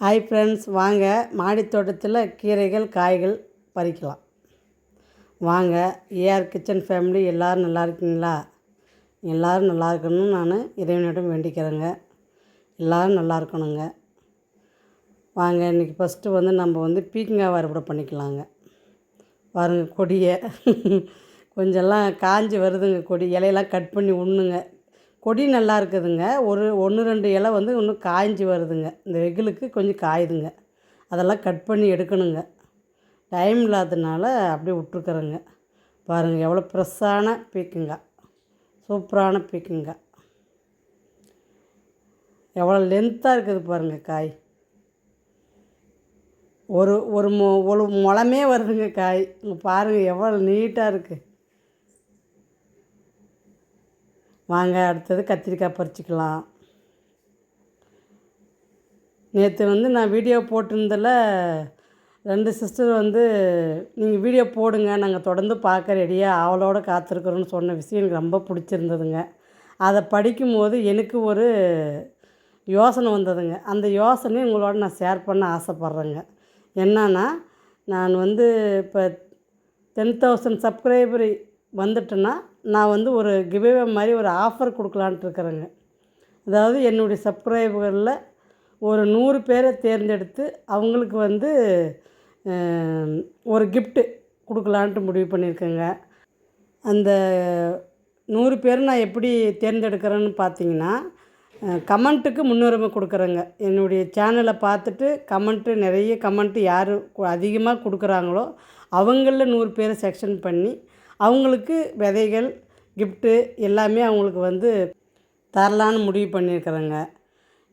Hi friends வாங்க. மாடித்தோட்டத்தில் கீரைகள் காய்கள் பறிக்கலாம். வாங்க. ஏஆர் கிச்சன் ஃபேமிலி எல்லோரும் நல்லா இருக்கீங்களா? எல்லோரும் நல்லா இருக்கணும்னு நான் இறைவனிடம் வேண்டிக்கிறேங்க. எல்லோரும் நல்லா இருக்கணுங்க. வாங்க இன்றைக்கி ஃபஸ்ட்டு வந்து நம்ம வந்து பீக்கங்காய் அறுவடை பண்ணிக்கலாங்க. பாருங்க கொடியை. கொஞ்சம்லாம் காஞ்சி வருதுங்க கொடி. இலையெல்லாம் கட் பண்ணி உண்ணுங்க. கொடி நல்லா இருக்குதுங்க. ஒரு ஒன்று ரெண்டு இலை வந்து இன்னும் காய்ஞ்சி வருதுங்க. இந்த வெயிலுக்கு கொஞ்சம் காயுதுங்க. அதெல்லாம் கட் பண்ணி எடுக்கணுங்க. டைம் இல்லாததுனால அப்படியே விட்ருக்குறேங்க பாருங்கள் எவ்வளோ ஃப்ரெஷ்ஷான பீக்குங்க. சூப்பரான பீக்குங்க. எவ்வளோ லென்த்தாக இருக்குது பாருங்கள் காய். ஒரு ஒரு மொ ஒரு முளமே வருதுங்க காய். இங்கே பாருங்கள் எவ்வளோ நீட்டாக இருக்குது வாங்க அடுத்தது கத்திரிக்காய் பறிச்சிக்கலாம். நேற்று வந்து நான் வீடியோ போட்டிருந்ததில் ரெண்டு சிஸ்டர் வந்து நீங்கள் வீடியோ போடுங்க நாங்கள் தொடர்ந்து பார்க்க ரெடியாக ஆவலோடு காத்திருக்கிறோன்னு சொன்ன விஷயம் எனக்கு ரொம்ப பிடிச்சிருந்ததுங்க. அதை படிக்கும்போது எனக்கு ஒரு யோசனை வந்ததுங்க. அந்த யோசனையை உங்களோட நான் ஷேர் பண்ண ஆசைப்பட்றேங்க. என்னன்னா நான் வந்து இப்போ டென் தௌசண்ட் சப்ஸ்கிரைபர் வந்துட்டேன்னா நான் வந்து ஒரு கிவ்அவே மாதிரி ஒரு ஆஃபர் கொடுக்கலான்ட்டு இருக்கிறேங்க. அதாவது என்னுடைய சப்ஸ்கிரைபர்களில் ஒரு நூறு பேரை தேர்ந்தெடுத்து அவங்களுக்கு வந்து ஒரு கிஃப்ட்டு கொடுக்கலான்ட்டு முடிவு பண்ணியிருக்கேங்க. அந்த நூறு பேர் நான் எப்படி தேர்ந்தெடுக்கிறேன்னு பார்த்தீங்கன்னா கமெண்ட்டுக்கு முன்னுரிமை கொடுக்குறேங்க. என்னுடைய சேனலை பார்த்துட்டு கமெண்ட்டு நிறைய கமெண்ட்டு யார் அதிகமாக கொடுக்குறாங்களோ அவங்களில் நூறு பேரை செக்ஷன் பண்ணி அவங்களுக்கு விதைகள் கிஃப்ட்டு எல்லாமே அவங்களுக்கு வந்து தரலான்னு முடிவு பண்ணியிருக்கிறேங்க.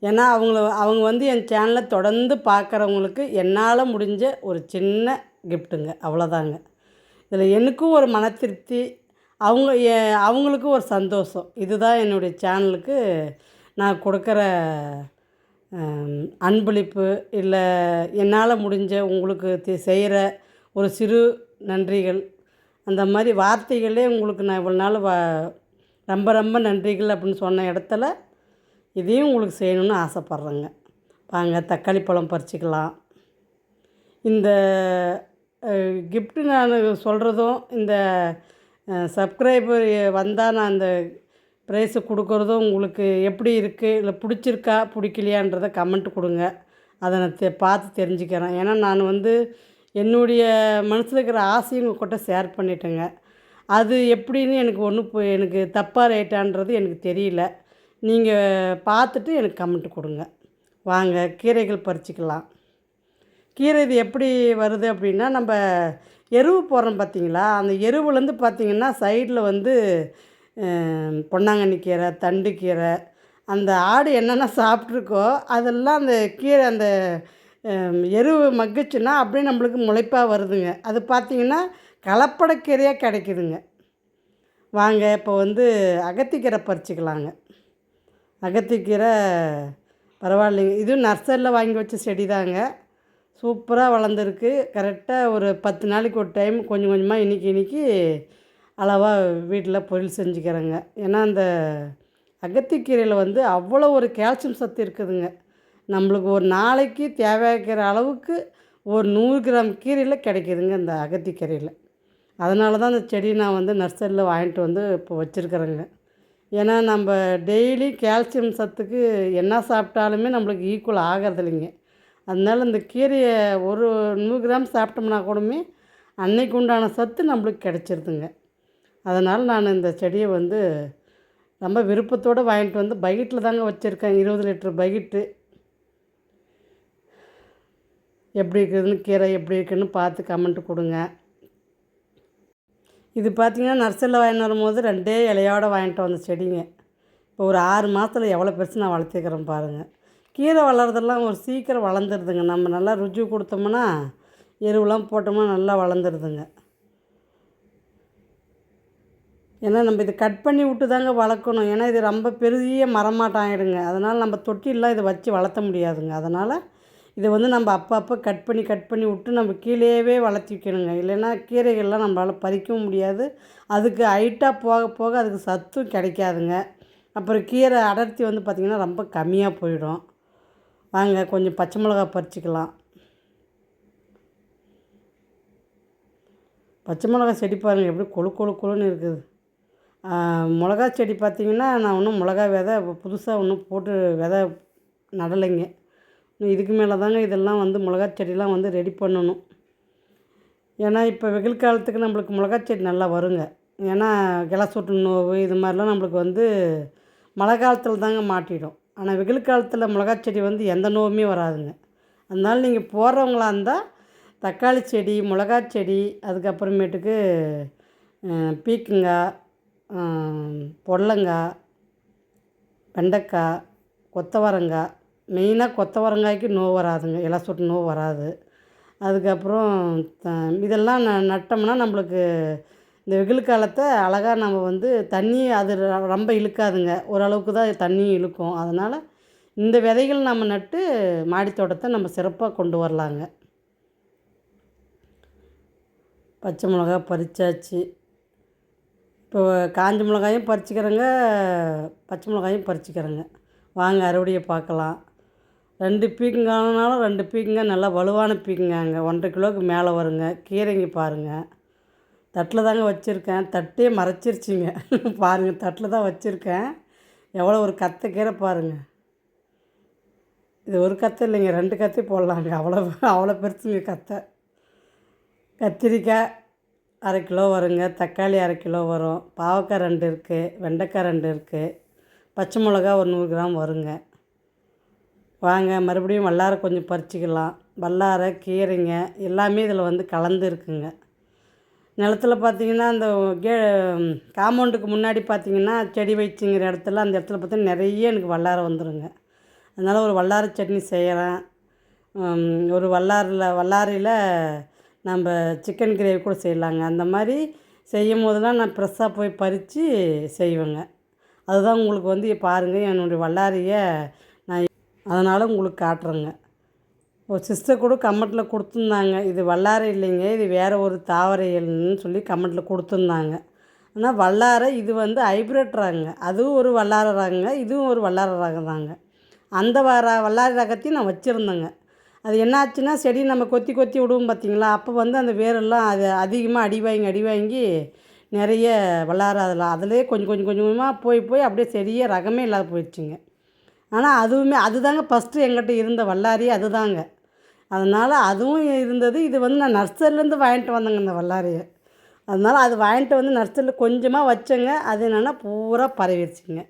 ஏன்னா அவங்கள அவங்க வந்து என் சேனலை தொடர்ந்து பார்க்குறவங்களுக்கு என்னால் முடிஞ்ச ஒரு சின்ன கிஃப்ட்டுங்க அவ்வளோதாங்க இதில் எனக்கும் ஒரு மன திருப்தி அவங்க அவங்களுக்கும் ஒரு சந்தோஷம். இதுதான் என்னுடைய சேனலுக்கு நான் கொடுக்குற அன்பளிப்பு இல்லை என்னால் முடிஞ்ச உங்களுக்கு தி- செய்கிற ஒரு சிறு நன்றிகள். அந்த மாதிரி வார்த்தைகளே உங்களுக்கு நான் இவ்வளோ நாள் வ ரொம்ப ரொம்ப நன்றிகள் அப்படின்னு சொன்ன இடத்துல இதையும் உங்களுக்கு செய்யணும்னு ஆசைப்பட்றேங்க. வாங்க தக்காளி பழம் பறிச்சிக்கலாம். இந்த கிஃப்ட்டு நான் சொல்கிறதும் இந்த சப்ஸ்கிரைபர் வந்தால் நான் அந்த ப்ரைஸு கொடுக்குறதும் உங்களுக்கு எப்படி இருக்குது இல்லை பிடிச்சிருக்கா பிடிக்கலையான்றதை கமெண்ட் கொடுங்க. அதை நான் தெ பார்த்து தெரிஞ்சுக்கிறேன். ஏன்னா நான் வந்து என்னுடைய மனசில் இருக்கிற ஆசையும் உங்கள் கிட்ட ஷேர் பண்ணிட்டேங்க. அது எப்படின்னு எனக்கு ஒன்றும் இப்போ எனக்கு தப்பாக ரேட்டான்றது எனக்கு தெரியல. நீங்கள் பார்த்துட்டு எனக்கு கமெண்ட் கொடுங்க. வாங்க கீரைகள் பறிச்சிக்கலாம். கீரை இது எப்படி வருது அப்படின்னா நம்ம எருவு போடுறோம் பார்த்தீங்களா அந்த எருவுலேருந்து பார்த்திங்கன்னா சைடில் வந்து பொன்னாங்கண்ணி கீரை தண்டு கீரை அந்த ஆடு என்னென்ன சாப்பிட்ருக்கோ அதெல்லாம் அந்த கீரை அந்த எரு எருவு மக்குச்சுன்னா அப்படியே நம்மளுக்கு முளைப்பாக வருதுங்க. அது பார்த்தீங்கன்னா கலப்படக்கீரையாக கிடைக்குதுங்க. வாங்க இப்போ வந்து அகத்திக்கீரை பறிச்சிக்கலாங்க. அகத்திக்கீரை பரவாயில்லைங்க. இதுவும் நர்சரியில் வாங்கி வச்ச செடி தாங்க சூப்பராக வளர்ந்துருக்கு. கரெக்டாக ஒரு பத்து நாளைக்கு ஒரு டைம் கொஞ்சம் கொஞ்சமாக இன்றைக்கி இன்றைக்கி அளவாக வீட்டில் பொரியல் செஞ்சுக்கிறேங்க. ஏன்னா அந்த அகத்திக்கீரையில் வந்து அவ்வளோ ஒரு கால்சியம் சத்து இருக்குதுங்க. நம்மளுக்கு ஒரு நாளைக்கு தேவையாக்கிற அளவுக்கு ஒரு நூறு கிராம் கீரையில் கிடைக்கிதுங்க இந்த அகத்திக்கீரையில். அதனால தான் அந்த செடி நான் வந்து நர்சரியில் வாங்கிட்டு வந்து இப்போ வச்சுருக்குறேங்க. ஏன்னா நம்ம டெய்லி கால்சியம் சத்துக்கு என்ன சாப்பிட்டாலுமே நம்மளுக்கு ஈக்குவல் ஆகிறது இல்லைங்க. இந்த கீரையை ஒரு நூறு கிராம் சாப்பிட்டோம்னா கூடமே அன்னைக்கு உண்டான சத்து நம்மளுக்கு கிடச்சிருதுங்க. அதனால் நான் இந்த செடியை வந்து ரொம்ப விருப்பத்தோடு வாங்கிட்டு வந்து பக்கெட்டில் தாங்க வச்சுருக்கேன். இருபது லிட்டர் பக்கெட்டு எப்படி இருக்குதுன்னு கீரை எப்படி இருக்குதுன்னு பார்த்து கமெண்ட் கொடுங்க. இது பார்த்திங்கன்னா நர்சரியில் வாங்கிட்டு வரும்போது ரெண்டே இலையோட வாங்கிட்டு வந்த செடிங்க. இப்போ ஒரு ஆறு மாதத்தில் எவ்வளோ பெருசு நான் வளர்த்துக்கிறேன் பாருங்கள் கீரை வளர்றதெல்லாம் ஒரு சீக்கிரம் வளர்ந்துருதுங்க. நம்ம நல்லா ருச்சி கொடுத்தோம்னா எருவெலாம் போட்டோம்னா நல்லா வளர்ந்துருதுங்க. ஏன்னா நம்ம இதை கட் பண்ணி விட்டு தாங்க வளர்க்கணும். ஏன்னா இது ரொம்ப பெரிய மரமாட்டாயிடுங்க அதனால் நம்ம தொட்டிலாம் இதை வச்சு வளர்த்த முடியாதுங்க. அதனால் இதை வந்து நம்ம அப்பப்போ கட் பண்ணி கட் பண்ணி விட்டு நம்ம கீழேயே வளர்த்தி வைக்கணுங்க. இல்லைன்னா கீரைகள்லாம் நம்மளால் பறிக்கவும் முடியாது. அதுக்கு ஹைட்டாக போக போக அதுக்கு சத்தும் கிடைக்காதுங்க. அப்புறம் கீரை அடர்த்தி வந்து பார்த்திங்கன்னா ரொம்ப கம்மியாக போயிடும். வாங்க கொஞ்சம் பச்சை மிளகா பறிச்சிக்கலாம். பச்சை மிளகா செடி பாருங்கள் எப்படி கொழு கொழு கொழுன்னு இருக்குது. மிளகா செடி பார்த்திங்கன்னா நான் ஒன்றும் மிளகா விதை புதுசாக ஒன்றும் போட்டு விதை நடலைங்க. இதுக்கு மேலே தாங்க இதெல்லாம் வந்து மிளகா செடிலாம் வந்து ரெடி பண்ணணும். ஏன்னா இப்போ வெயில் காலத்துக்கு நம்மளுக்கு மிளகா செடி நல்லா வருங்க. ஏன்னா கிளசொட்டு நோவு இது மாதிரிலாம் நம்மளுக்கு வந்து மழை காலத்தில் தாங்க மாட்டிடும். ஆனால் வெயில் காலத்தில் மிளகா செடி வந்து எந்த நோவுமே வராதுங்க. அதனால நீங்கள் போடுறவங்களா இருந்தால் தக்காளி செடி மிளகா செடி அதுக்கப்புறமேட்டுக்கு பீக்கங்காய் பொடலங்காய் வெண்டைக்காய் கொத்தவரங்காய் மெயினாக கொத்தவரங்காய்க்கு நோய் வராதுங்க இலை சொட்டு நோ வராது. அதுக்கப்புறம் த- இதெல்லாம் ந நட்டோம்னா நம்மளுக்கு இந்த வெயில் காலத்தை அழகாக நம்ம வந்து தண்ணி அது ரொம்ப இழுக்காதுங்க. ஓரளவுக்கு தான் தண்ணி இழுக்கும். அதனால் இந்த விதைகள் நம்ம நட்டு மாடி தோட்டத்தை நம்ம சிறப்பாக கொண்டு வரலாங்க. பச்சை மிளகா பறிச்சாச்சு. இப்போ காஞ்ச மிளகாயும் பறிச்சுக்கிறேங்க பச்சை மிளகாயும் பறிச்சுக்கிறேங்க. வாங்க அறுவடையை பார்க்கலாம். ரெண்டு பீக்கங்கானாலும் ரெண்டு பீக்கங்க நல்லா வலுவான பீக்கங்காங்க. ஒன்றரை கிலோவுக்கு மேலே வருங்க. கீரைங்க பாருங்கள் தட்டில் தாங்க வச்சுருக்கேன். தட்டே மறைச்சிருச்சிங்க. பாருங்கள் தட்டில் தான் வச்சுருக்கேன். எவ்வளோ ஒரு கத்தை கீரை பாருங்கள் இது ஒரு கத்தை இல்லைங்க ரெண்டு கத்தை போடலாங்க. அவ்வளோ அவ்வளோ பெருசுங்க கத்தை. கத்திரிக்காய் அரை கிலோ வருங்க. தக்காளி அரை கிலோ வரும். பாவக்காய் ரெண்டு இருக்குது வெண்டைக்காய் ரெண்டு இருக்குது பச்சை மிளகா ஒரு நூறு கிராம் வருங்க. வாங்க மறுபடியும் வல்லாரை கொஞ்சம் பறிச்சிக்கலாம். வல்லாரை கீரைங்க எல்லாமே இதில் வந்து கலந்து இருக்குங்க. நிலத்துல பார்த்தீங்கன்னா அந்த கே காம்பவுண்டுக்கு முன்னாடி பார்த்தீங்கன்னா செடி வச்சுங்கிற இடத்துல அந்த இடத்துல பார்த்தீங்கன்னா நிறைய எனக்கு வல்லாரை வந்துடுங்க அதனால் ஒரு வல்லாரை சட்னி செய்கிறேன் ஒரு வல்லாரில் வல்லாரியில் நம்ம சிக்கன் கிரேவி கூட செய்யலாங்க. அந்த மாதிரி செய்யும் போதெல்லாம் நான் ஃப்ரெஷ்ஷாக போய் பறித்து செய்வேங்க. அதுதான் உங்களுக்கு வந்து பாருங்கள் என்னுடைய வல்லாரியை அதனால் உங்களுக்கு காட்டுறேங்க. ஒரு சிஸ்டர் கூட கமெண்ட்டில் கொடுத்துருந்தாங்க. இது வல்லாரை இல்லைங்க இது வேறு ஒரு தாவர இயல்னு சொல்லி கமெண்ட்டில் கொடுத்துருந்தாங்க. ஆனால் வல்லாரை இது வந்து ஹைப்ரிட் ராங்க. அதுவும் ஒரு வல்லார ரகங்க இதுவும் ஒரு வல்லார ரகம் தாங்க. அந்த வர வல்லாரி ரகத்தையும் நான் வச்சுருந்தேங்க. அது என்னாச்சுன்னா செடி நம்ம கொத்தி கொத்தி விடுவோம் பார்த்தீங்களா? அப்போ வந்து அந்த வேரெல்லாம் அது அதிகமாக அடி வாங்கி அடி வாங்கி நிறைய வல்லார அதில் அதிலே கொஞ்சம் கொஞ்சம் கொஞ்சம் கொஞ்சமாக போய் போய் அப்படியே செடியே ரகமே இல்லாத போயிடுச்சுங்க. ஆனால் அதுவுமே அதுதாங்க ஃபஸ்ட்டு எங்கிட்ட இருந்த வல்லாரி அதுதாங்க. அதனால் அதுவும் இருந்தது. இது வந்து நான் நர்சரிலேருந்து வாங்கிட்டு வந்தேங்க இந்த வல்லாரியை. அதனால் அது வாங்கிட்டு வந்து நர்சரியில் கொஞ்சமாக வச்சேங்க. அது என்னென்னா பூரா பரவிடுச்சுங்க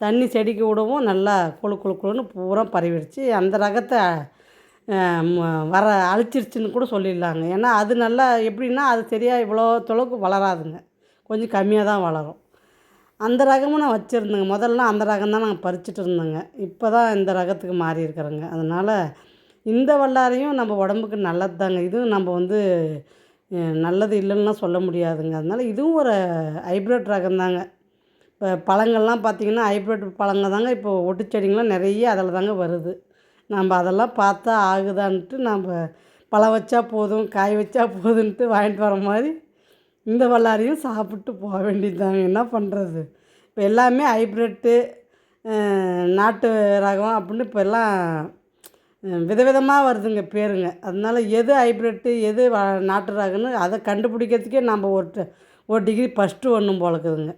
தண்ணி செடிக்கு விடவும் நல்லா குழு குழு குழுன்னு பூரா பரவிடுச்சு அந்த ரகத்தை வர அழிச்சிருச்சுன்னு கூட சொல்லிடலாங்க. ஏன்னா அது நல்லா எப்படின்னா அது சரியாக இவ்வளோ தொலைவுக்கு வளராதுங்க. கொஞ்சம் கம்மியாக தான் வளரும். அந்த ரகமும் நான் வச்சுருந்தேங்க. முதல்ல அந்த ரகம் தான் நாங்கள் பறிச்சுட்டு இருந்தேங்க. இப்போ தான் இந்த ரகத்துக்கு மாறி அதனால் இந்த வல்லாரையும் நம்ம உடம்புக்கு நல்லது தாங்க இதுவும் நம்ம வந்து நல்லது இல்லைன்னுலாம் சொல்ல முடியாதுங்க. அதனால் இதுவும் ஒரு ஹைப்ரிட் ரகம் தாங்க இப்போ பழங்கள்லாம் பார்த்திங்கன்னா ஹைப்ரிட் பழங்க தாங்க. இப்போ ஒட்டுச்செடிங்களாம் நிறைய அதில் தாங்க வருது. நம்ம அதெல்லாம் பார்த்தா ஆகுதான்ட்டு நம்ம பழம் வச்சா போதும் காய் வச்சா போதுன்ட்டு வாங்கிட்டு வர மாதிரி இந்த வல்லாரையும் சாப்பிட்டு போக வேண்டியதுதாங்க. என்ன பண்ணுறது இப்போ எல்லாமே ஹைப்ரிட்டு நாட்டு ரகம் அப்படின்னு இப்போ எல்லாம் விதவிதமாக வருதுங்க பேருங்க. அதனால் எது ஹைப்ரிட்டு எது வ நாட்டு ரகம்னு அதை கண்டுபிடிக்கிறதுக்கே நம்ம ஒரு ட- ஒரு டிகிரி ஃபஸ்ட்டு ஒன்றும் போலக்குதுங்க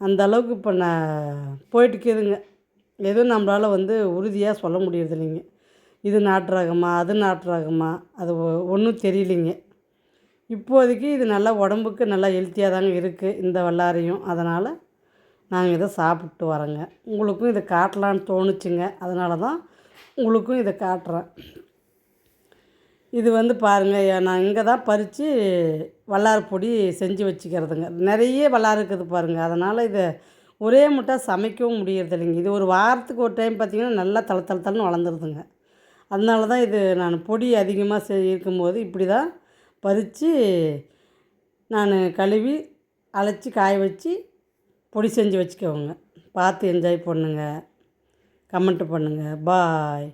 அந்த அளவுக்கு இப்போ நான் போயிட்டுக்குதுங்க எதுவும் நம்மளால் வந்து உறுதியாக சொல்ல முடியறது இல்லைங்க இது நாட்டு ரகமா அது நாட்டு ரகமா அது ஒன்றும் தெரியலிங்க. இப்போதைக்கு இது நல்லா உடம்புக்கு நல்லா ஹெல்த்தியாக தாங்க இருக்குது இந்த வல்லாரையும். அதனால் நாங்கள் இதை சாப்பிட்டு வரோங்க. உங்களுக்கும் இதை காட்டலான்னு தோணுச்சுங்க. அதனால தான் உங்களுக்கும் இதை காட்டுறேன். இது வந்து பாருங்கள் நான் இங்கே தான் பறித்து வல்லாறு பொடி செஞ்சு வச்சுக்கிறதுங்க. நிறைய வல்லாறு இருக்குது பாருங்கள் அதனால் இதை ஒரே முட்டை சமைக்கவும் முடியறது இல்லைங்க. இது ஒரு வாரத்துக்கு ஒரு டைம் பார்த்திங்கன்னா நல்லா தள தள தளன்னு வளர்ந்துருதுங்க. அதனால தான் இது நான் பொடி அதிகமாக செய் இருக்கும்போது இப்படி தான் பறித்து நான் கழுவி அழைச்சி காய வச்சு பொடி செஞ்சு வச்சுக்கோங்க பார்த்து என்ஜாய் பண்ணுங்கள் கமெண்ட் பண்ணுங்கள் பாய்